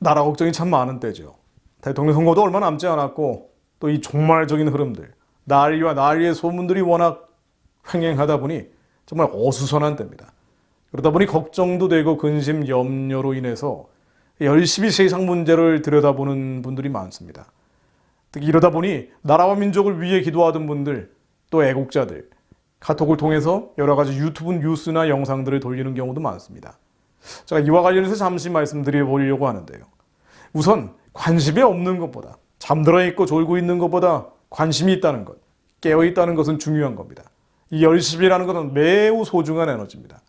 나라 걱정이 참 많은 때죠. 대통령 선거도 얼마 남지 않았고 또 이 종말적인 흐름들, 난리와 난리의 소문들이 워낙 횡행하다 보니 정말 어수선한 때입니다. 그러다 보니 걱정도 되고 근심, 염려로 인해서 열심히 세상 문제를 들여다보는 분들이 많습니다. 특히 이러다 보니 나라와 민족을 위해 기도하던 분들, 또 애국자들, 카톡을 통해서 여러 가지 유튜브 뉴스나 영상들을 돌리는 경우도 많습니다. 제가 이와 관련해서 잠시 말씀드려 보려고 하는데요. 우선 관심이 없는 것보다 잠들어 있고 졸고 있는 것보다 관심이 있다는 것, 깨어 있다는 것은 중요한 겁니다. 이 열심이라는 것은 매우 소중한 에너지입니다.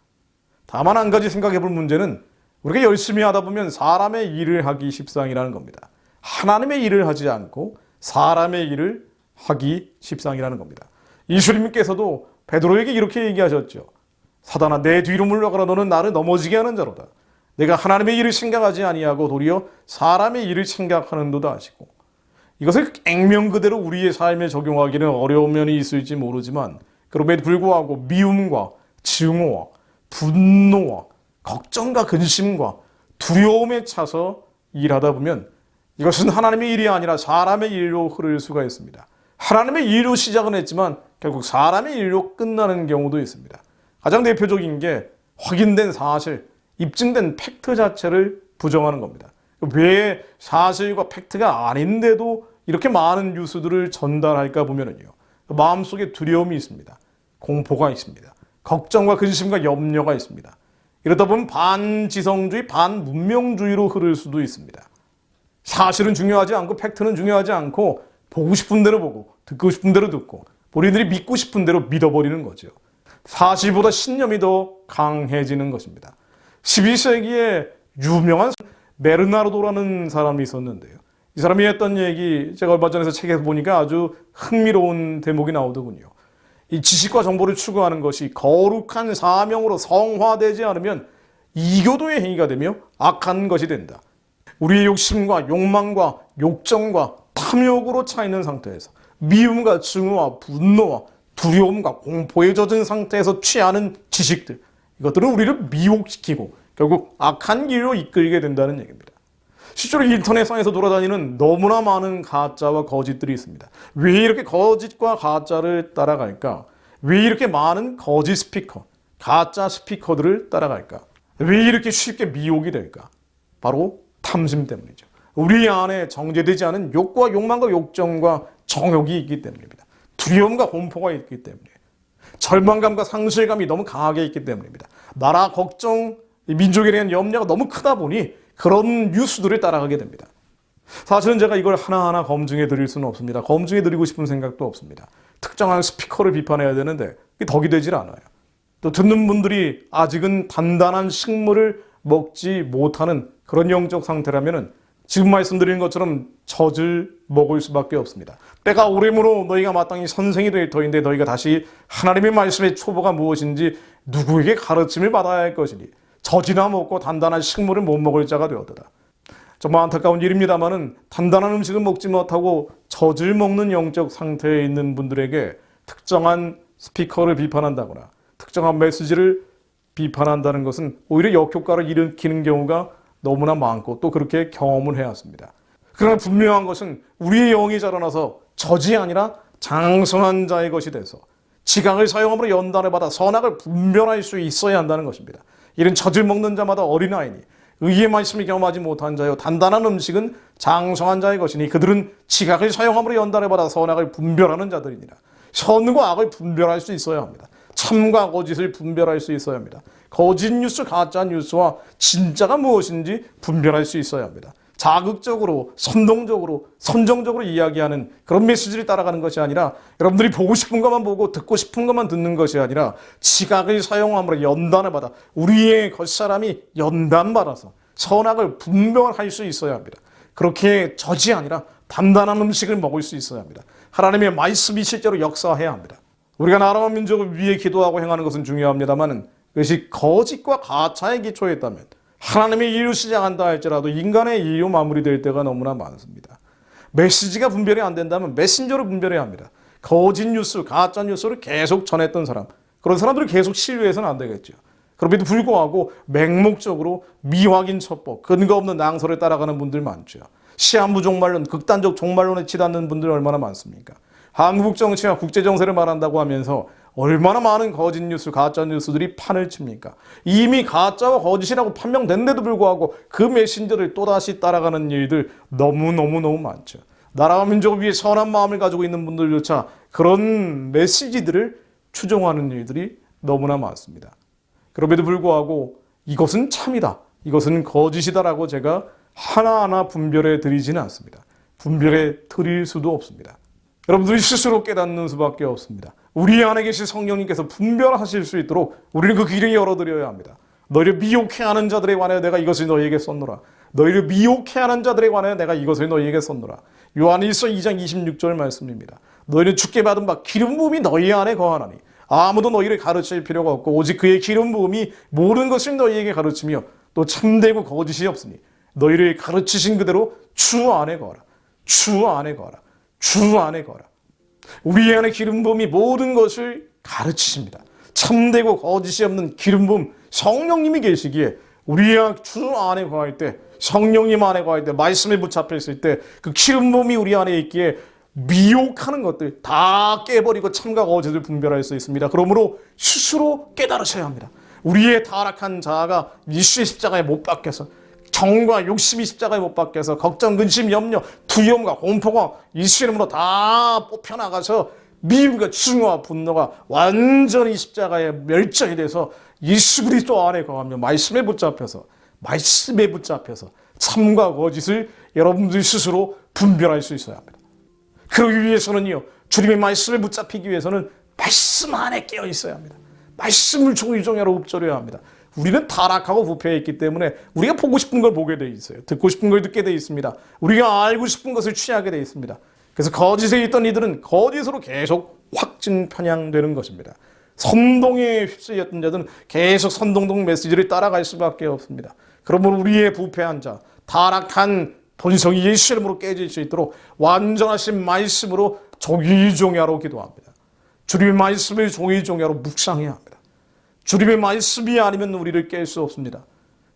다만 한 가지 생각해 볼 문제는 우리가 열심히 하다 보면 사람의 일을 하기 십상이라는 겁니다. 하나님의 일을 하지 않고 사람의 일을 하기 십상이라는 겁니다. 이수님께서도 베드로에게 이렇게 얘기하셨죠. 사단아 내 뒤로 물러가라 너는 나를 넘어지게 하는 자로다. 내가 하나님의 일을 생각하지 아니하고 도리어 사람의 일을 생각하는도다 하시고 이것을 액면 그대로 우리의 삶에 적용하기는 어려운 면이 있을지 모르지만 그럼에도 불구하고 미움과 증오와 분노와 걱정과 근심과 두려움에 차서 일하다 보면 이것은 하나님의 일이 아니라 사람의 일로 흐를 수가 있습니다. 하나님의 일로 시작은 했지만 결국 사람의 일로 끝나는 경우도 있습니다. 가장 대표적인 게 확인된 사실, 입증된 팩트 자체를 부정하는 겁니다. 왜 사실과 팩트가 아닌데도 이렇게 많은 뉴스들을 전달할까 보면은요. 마음속에 두려움이 있습니다. 공포가 있습니다. 걱정과 근심과 염려가 있습니다. 이러다 보면 반지성주의, 반문명주의로 흐를 수도 있습니다. 사실은 중요하지 않고 팩트는 중요하지 않고 보고 싶은 대로 보고 듣고 싶은 대로 듣고 본인들이 믿고 싶은 대로 믿어버리는 거죠. 사실보다 신념이 더 강해지는 것입니다. 12세기에 유명한 메르나르도라는 사람이 있었는데요. 이 사람이 했던 얘기 제가 얼마 전에 책에서 보니까 아주 흥미로운 대목이 나오더군요. 이 지식과 정보를 추구하는 것이 거룩한 사명으로 성화되지 않으면 이교도의 행위가 되며 악한 것이 된다. 우리의 욕심과 욕망과 욕정과 탐욕으로 차 있는 상태에서 미움과 증오와 분노와 두려움과 공포에 젖은 상태에서 취하는 지식들 이것들은 우리를 미혹시키고 결국 악한 길로 이끌게 된다는 얘기입니다. 실제로 인터넷상에서 돌아다니는 너무나 많은 가짜와 거짓들이 있습니다. 왜 이렇게 거짓과 가짜를 따라갈까? 왜 이렇게 많은 거짓 스피커, 가짜 스피커들을 따라갈까? 왜 이렇게 쉽게 미혹이 될까? 바로 탐심 때문이죠. 우리 안에 정제되지 않은 욕과 욕망과 욕정과 정욕이 있기 때문입니다. 두려움과 공포가 있기 때문에 절망감과 상실감이 너무 강하게 있기 때문입니다. 나라 걱정, 민족에 대한 염려가 너무 크다 보니 그런 뉴스들을 따라가게 됩니다. 사실은 제가 이걸 하나하나 검증해 드릴 수는 없습니다. 검증해 드리고 싶은 생각도 없습니다. 특정한 스피커를 비판해야 되는데 덕이 되질 않아요. 또 듣는 분들이 아직은 단단한 식물을 먹지 못하는 그런 영적 상태라면은 지금 말씀드린 것처럼 젖을 먹을 수밖에 없습니다. 때가 오래므로 너희가 마땅히 선생이 될 터인데 너희가 다시 하나님의 말씀의 초보가 무엇인지 누구에게 가르침을 받아야 할 것이니 젖이나 먹고 단단한 식물을 못 먹을 자가 되었다. 정말 안타까운 일입니다만은 단단한 음식을 먹지 못하고 젖을 먹는 영적 상태에 있는 분들에게 특정한 스피커를 비판한다거나 특정한 메시지를 비판한다는 것은 오히려 역효과를 일으키는 경우가 너무나 많고 또 그렇게 경험을 해왔습니다. 그러나 분명한 것은 우리의 영이 자라나서 젖이 아니라 장성한 자의 것이 돼서 지각을 사용함으로 연단을 받아 선악을 분별할 수 있어야 한다는 것입니다. 이런 젖을 먹는 자마다 어린아이니 의의 말씀을 경험하지 못한 자요 단단한 음식은 장성한 자의 것이니 그들은 지각을 사용함으로 연단을 받아 선악을 분별하는 자들이니라. 선과 악을 분별할 수 있어야 합니다. 참과 거짓을 분별할 수 있어야 합니다. 거짓 뉴스, 가짜 뉴스와 진짜가 무엇인지 분별할 수 있어야 합니다. 자극적으로, 선동적으로, 선정적으로 이야기하는 그런 메시지를 따라가는 것이 아니라 여러분들이 보고 싶은 것만 보고 듣고 싶은 것만 듣는 것이 아니라 지각을 사용함으로 연단을 받아 우리의 겉사람이 연단받아서 선악을 분별할 수 있어야 합니다. 그렇게 젖이 아니라 단단한 음식을 먹을 수 있어야 합니다. 하나님의 말씀이 실제로 역사해야 합니다. 우리가 나라와 민족을 위해 기도하고 행하는 것은 중요합니다만은 그것이 거짓과 가짜의 기초에 있다면 하나님의 일로 시작한다 할지라도 인간의 일로 마무리될 때가 너무나 많습니다. 메시지가 분별이 안 된다면 메신저를 분별해야 합니다. 거짓 뉴스, 가짜 뉴스를 계속 전했던 사람, 그런 사람들을 계속 신뢰해서는 안 되겠죠. 그럼에도 불구하고 맹목적으로 미확인 첩보, 근거 없는 낭설에 따라가는 분들 많죠. 시한부 종말론, 극단적 종말론에 치닫는 분들 얼마나 많습니까? 한국 정치와 국제 정세를 말한다고 하면서 얼마나 많은 거짓 뉴스, 가짜 뉴스들이 판을 칩니까? 이미 가짜와 거짓이라고 판명된데도 불구하고 그 메신저를 또다시 따라가는 일들 너무너무너무 많죠. 나라와 민족을 위해 선한 마음을 가지고 있는 분들조차 그런 메시지들을 추종하는 일들이 너무나 많습니다. 그럼에도 불구하고 이것은 참이다. 이것은 거짓이다라고 제가 하나하나 분별해 드리지는 않습니다. 분별해 드릴 수도 없습니다. 여러분들이 스스로 깨닫는 수밖에 없습니다. 우리 안에 계신 성령님께서 분별하실 수 있도록 우리는 그 길을 열어드려야 합니다. 너희를 미혹해 하는 자들에 관하여 내가 이것을 너희에게 썼노라. 너희를 미혹해 하는 자들에 관하여 내가 이것을 너희에게 썼노라. 요한일서 2장 26절 말씀입니다. 너희는 죽게 받은 바 기름 부음이 너희 안에 거하나니 아무도 너희를 가르칠 필요가 없고 오직 그의 기름 부음이 모든 것을 너희에게 가르치며 또 참되고 거짓이 없으니 너희를 가르치신 그대로 주 안에 거하라. 주 안에 거하라. 주 안에 거하라. 우리 안에 기름 부음이 모든 것을 가르치십니다. 참되고 거짓이 없는 기름 부음 성령님이 계시기에 우리 주 안에 거할 때 성령님 안에 거할 때 말씀에 붙잡혀 있을 때 그 기름 부음이 우리 안에 있기에 미혹하는 것들 다 깨버리고 참과 거짓을 분별할 수 있습니다. 그러므로 스스로 깨달으셔야 합니다. 우리의 타락한 자아가 예수의 십자가에 못 박혀서 정과 욕심이 십자가에 못 박혀서 걱정, 근심, 염려, 두려움과 공포가 예수 이름으로 다 뽑혀나가서 미움과 증오와 분노가 완전히 십자가에 멸절이 돼서 예수 그리스도 안에 거하며 말씀에 붙잡혀서 말씀에 붙잡혀서 참과 거짓을 여러분들 스스로 분별할 수 있어야 합니다. 그러기 위해서는요, 주님의 말씀에 붙잡히기 위해서는 말씀 안에 깨어 있어야 합니다. 말씀을 종이종이로 읊조려야 합니다. 우리는 타락하고 부패해 있기 때문에 우리가 보고 싶은 걸 보게 돼 있어요. 듣고 싶은 걸 듣게 돼 있습니다. 우리가 알고 싶은 것을 취하게 돼 있습니다. 그래서 거짓에 있던 이들은 거짓으로 계속 확증 편향되는 것입니다. 선동에 휩쓸렸던 자들은 계속 선동동 메시지를 따라갈 수밖에 없습니다. 그러므로 우리의 부패한 자, 타락한 본성이 예수 이름으로 깨질 수 있도록 완전하신 말씀으로 종이종야로 기도합니다. 주님의 말씀을 종이종야로 묵상해야 합니다. 주님의 말씀이 아니면 우리를 깰 수 없습니다.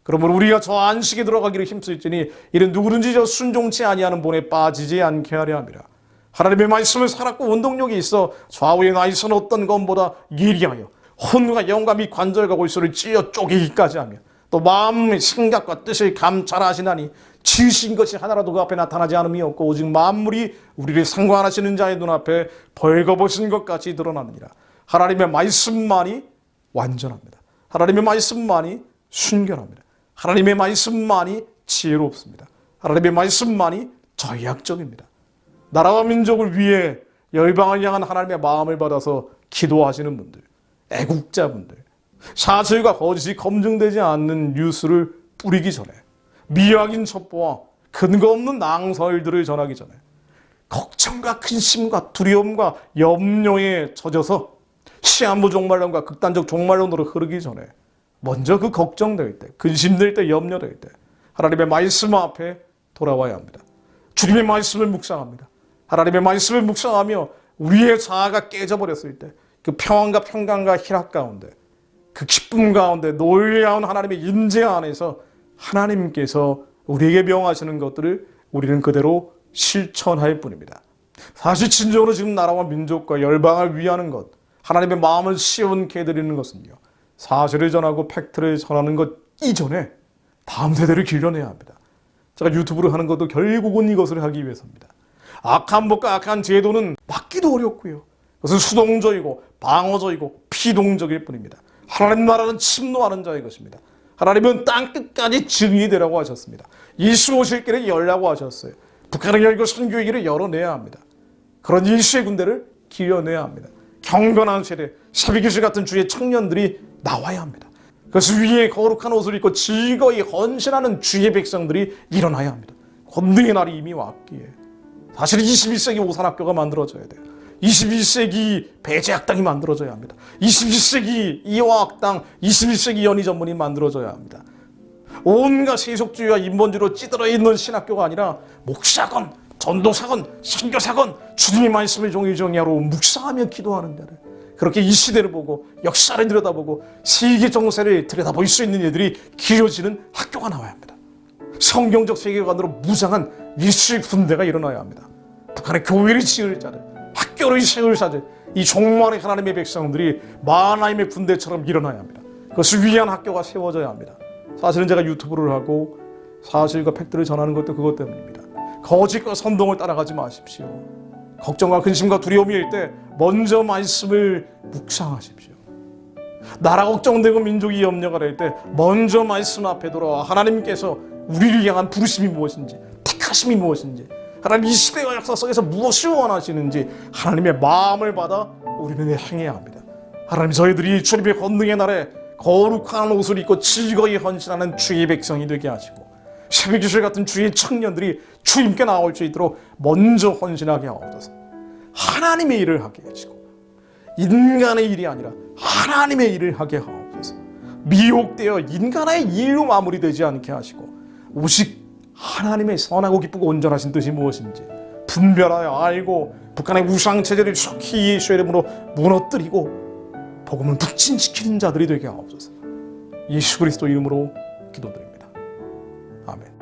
그러므로 우리가 저 안식에 들어가기를 힘쓸지니 이는 누구든지 저 순종치 아니하는 본에 빠지지 않게 하려 합니다. 하나님의 말씀을 살았고 운동력이 있어 좌우의 나이선 어떤 것보다 예리하여 혼과 및 관절과 골수를 찌어 쪼개기까지 하며 또 마음의 생각과 뜻을 감찰하시나니 지으신 것이 하나라도 그 앞에 나타나지 않음이 없고 오직 만물이 우리를 상관하시는 자의 눈앞에 벌거벗은 것 같이 드러나느니라. 하나님의 말씀만이 완전합니다. 하나님의 말씀만이 순결합니다. 하나님의 말씀만이 지혜롭습니다. 하나님의 말씀만이 전략적입니다. 나라와 민족을 위해 열방을 향한 하나님의 마음을 받아서 기도하시는 분들, 애국자분들, 사실과 거짓이 검증되지 않는 뉴스를 뿌리기 전에 미확인 첩보와 근거 없는 낭설들을 전하기 전에 걱정과 근심과 두려움과 염려에 젖어서 시한부 종말론과 극단적 종말론으로 흐르기 전에 먼저 그 걱정될 때, 근심될 때, 염려될 때 하나님의 말씀 앞에 돌아와야 합니다. 주님의 말씀을 묵상합니다. 하나님의 말씀을 묵상하며 우리의 자아가 깨져버렸을 때 그 평안과 평강과 희락 가운데 그 기쁨 가운데 놀라운 하나님의 임재 안에서 하나님께서 우리에게 명하시는 것들을 우리는 그대로 실천할 뿐입니다. 사실 진정으로 지금 나라와 민족과 열방을 위하는 것, 하나님의 마음을 시원케 해드리는 것은요. 사실을 전하고 팩트를 전하는 것 이전에 다음 세대를 길러내야 합니다. 제가 유튜브를 하는 것도 결국은 이것을 하기 위해서입니다. 악한 법과 악한 제도는 막기도 어렵고요. 그것은 수동적이고 방어적이고 피동적일 뿐입니다. 하나님 나라는 침노하는 자의 것입니다. 하나님은 땅 끝까지 증인이 되라고 하셨습니다. 예수 오실 길을 열라고 하셨어요. 북한을 열고 선교의 길을 열어내야 합니다. 그런 예수의 군대를 길러내야 합니다. 경건한 세대, 사비교실 같은 주의 청년들이 나와야 합니다. 그래서 위에 거룩한 옷을 입고 즐거이 헌신하는 주의 백성들이 일어나야 합니다. 권능의 날이 이미 왔기에. 사실 21세기 오산학교가 만들어져야 돼요. 21세기 배제학당이 만들어져야 합니다. 21세기 이화학당, 21세기 연희전문이 만들어져야 합니다. 온갖 세속주의와 인본주의로 찌들어 있는 신학교가 아니라 목사건, 전도사건, 선교사건, 주님의 말씀을 종이종이하로 묵상하며 기도하는 자를 그렇게 이 시대를 보고 역사를 들여다보고 세계 정세를 들여다볼 수 있는 이들이 길어지는 학교가 나와야 합니다. 성경적 세계관으로 무장한 일시 군대가 일어나야 합니다. 북한의 교회를 지을 자들, 학교를 세울 자들, 이 종말의 하나님의 백성들이 마하나임의 군대처럼 일어나야 합니다. 그것을 위한 학교가 세워져야 합니다. 사실은 제가 유튜브를 하고 사실과 팩트를 전하는 것도 그것 때문입니다. 거짓과 선동을 따라가지 마십시오. 걱정과 근심과 두려움이 일때 먼저 말씀을 묵상하십시오. 나라 걱정되고 민족이 염려가 될 때 먼저 말씀 앞에 돌아와 하나님께서 우리를 향한 부르심이 무엇인지 택하심이 무엇인지 하나님 이 시대와 역사 속에서 무엇을 원하시는지 하나님의 마음을 받아 우리는 행해야 합니다. 하나님 저희들이 주님의 권능의 날에 거룩한 옷을 입고 즐거이 헌신하는 주의 백성이 되게 하시고 새벽기술 같은 주의 청년들이 주님께 나올 수 있도록 먼저 헌신하게 하옵소서. 하나님의 일을 하게 하시고 인간의 일이 아니라 하나님의 일을 하게 하옵소서. 미혹되어 인간의 일로 마무리되지 않게 하시고 오직 하나님의 선하고 기쁘고 온전하신 뜻이 무엇인지 분별하여 알고 북한의 우상 체제를 속히 예수의 이름으로 무너뜨리고 복음을 북진시키는 자들이 되게 하옵소서. 예수 그리스도 이름으로 기도드립니다. I mean.